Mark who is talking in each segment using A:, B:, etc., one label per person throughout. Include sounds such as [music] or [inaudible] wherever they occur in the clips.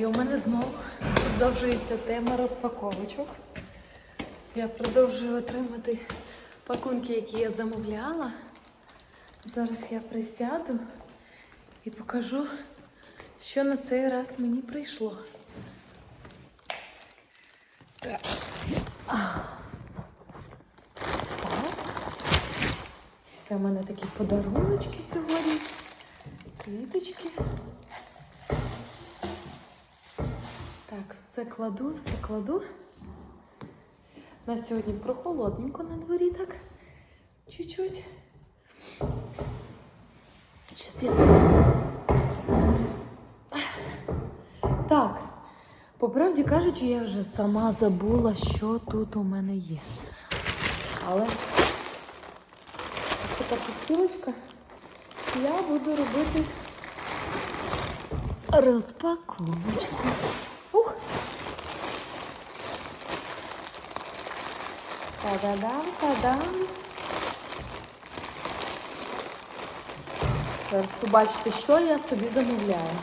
A: І у мене знову продовжується тема розпаковочок. Я продовжую отримати пакунки, які я замовляла. Зараз я присяду і покажу, що на цей раз мені прийшло. Так. Це в мене такі подаруночки сьогодні. Квіточки. Все кладу, все кладу. На сьогодні прохолодненько на дворі так. Чуть-чуть. Так. По правді кажучи, я вже сама забула, що тут у мене є. Але ось така посилочка. Я буду робити розпаковочку. Ух! Та-да-дам, та-дам. Зараз побачите, що я собі замовляю.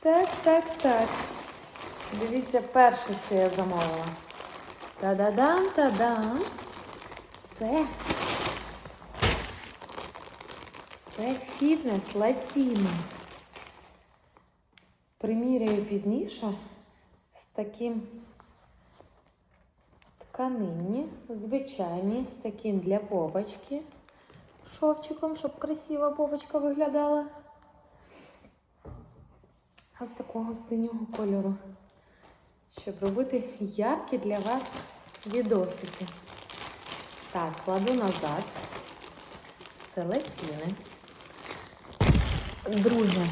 A: Так, так, так. Дивіться, перше, що я замовила. Та-да-дам, та-дам. Це. Це фітнес ласіни. Приміряю пізніше з таким тканинні, звичайні, з таким для попочки. Шовчиком, щоб красива попочка виглядала. З такого синього кольору. Щоб робити яркі для вас відосики. Так, кладу назад. Це лесіни. Друге.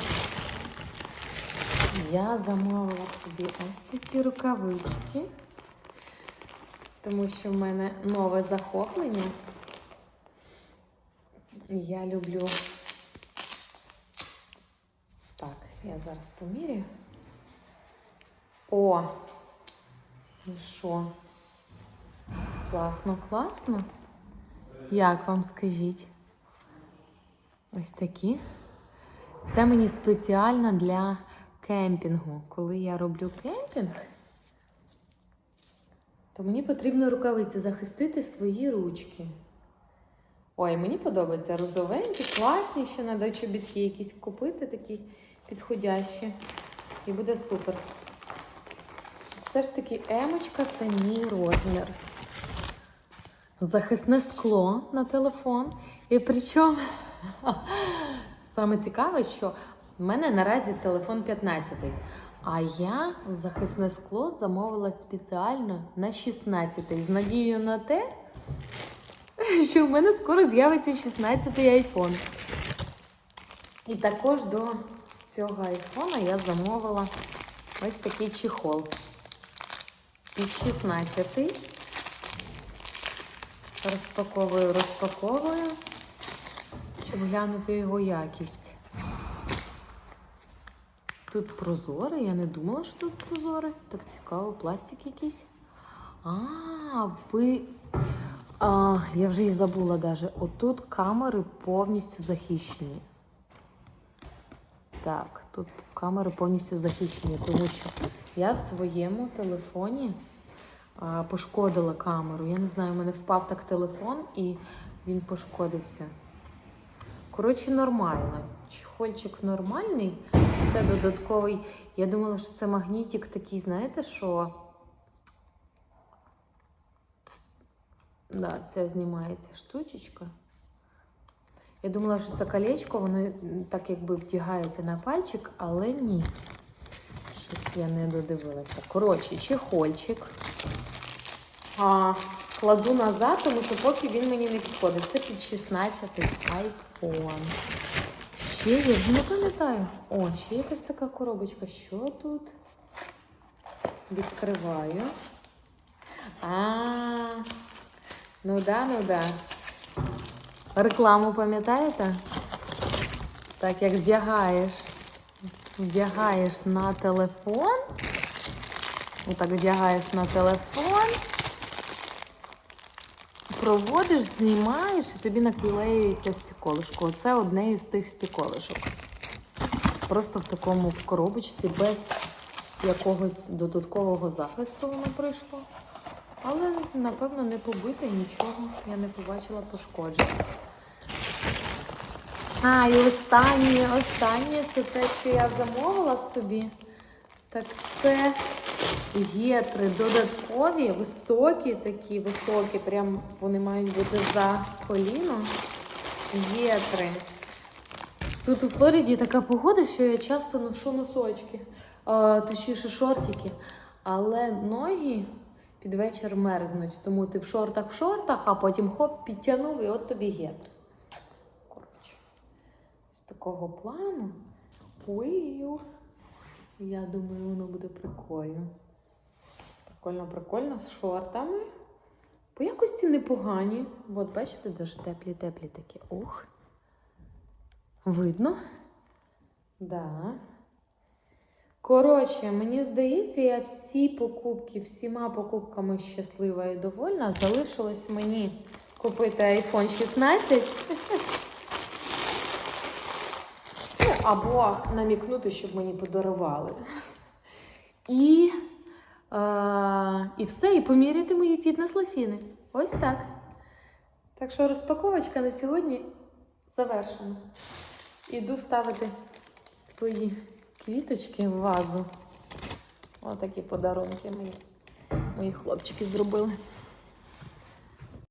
A: Я замовила собі ось такі рукавички, тому що в мене нове захоплення. Я люблю. Так, я зараз поміряю. О! І що? Класно, класно. Як вам скажіть? Ось такі. Це мені спеціально для кемпінгу. Коли я роблю кемпінг, то мені потрібно рукавиці захистити свої ручки. Ой, мені подобаються розовенькі, класні, ще треба чобітки якісь купити, такі підходящі. І буде супер. Все ж таки емочка це мій розмір. Захисне скло на телефон. І причому [laughs] саме цікаве, що в мене наразі телефон 15, а я захисне скло замовила спеціально на 16 з надією на те, що в мене скоро з'явиться 16-й айфон. І також до цього айфона я замовила ось такий чехол. Під 16-й. Розпаковую, розпаковую, щоб глянути його якість. Тут прозоре, я не думала, що тут прозоре. Так цікаво, пластик якийсь. А, ви. А, я вже і забула даже. Отут камери повністю захищені. Так, тут камери повністю захищені, тому що я в своєму телефоні а, пошкодила камеру. Я не знаю, у мене впав так телефон і він пошкодився. Коротше, нормально. Чехольчик нормальний. Це додатковий. Я думала, що це магнітик такий, знаєте, що. Да, це знімається штучечка. Я думала, що це колечко, воно так якби вдягається на пальчик, але ні. Щось я не додивилася. Коротше, чехольчик. А, кладу назад, тому що поки він мені не підходить. Це під 16 iPhone. Ще є, не пам'ятаю. О, ще якась така коробочка. Що тут? Відкриваю. А, ну да, ну да. Рекламу пам'ятаєте? Так, як вдягаєш. Вдягаєш на телефон. Отак вдягаєш на телефон. Проводиш, знімаєш і тобі наклеюється стіколишко. Оце одне із тих стіколишок. просто в такому коробочці, без якогось додаткового захисту воно прийшло. Але, напевно, не побите нічого. Я не побачила пошкоджень. А, і останнє, останнє це те, що я замовила собі. Так це гетри додаткові, високі такі, високі, прям вони мають бути за коліно. Гетри. Тут у Флориді така погода, що я часто ношу носочки, а, точніше шортики. Але ноги під вечір мерзнуть. Тому ти в шортах в шортах, а потім хоп, підтягнув і от тобі гетри. Коротше, з такого плану. Ой, я думаю, воно буде прикольно. Прикольно, прикольно з шортами. По якості непогані. От, бачите, даже теплі-теплі такі. Ух. Видно? Да. Коротше, мені здається, я всі покупки, всіма покупками щаслива і довольна. Залишилось мені купити iPhone 16. [laughs] Або намікнути, щоб мені подарували. І, е, і все, і поміряти мої фітнес-лосіни. Ось так. Так що розпаковочка на сьогодні завершена. Іду ставити свої квіточки в вазу. Отакі подарунки мені. Мої хлопчики зробили.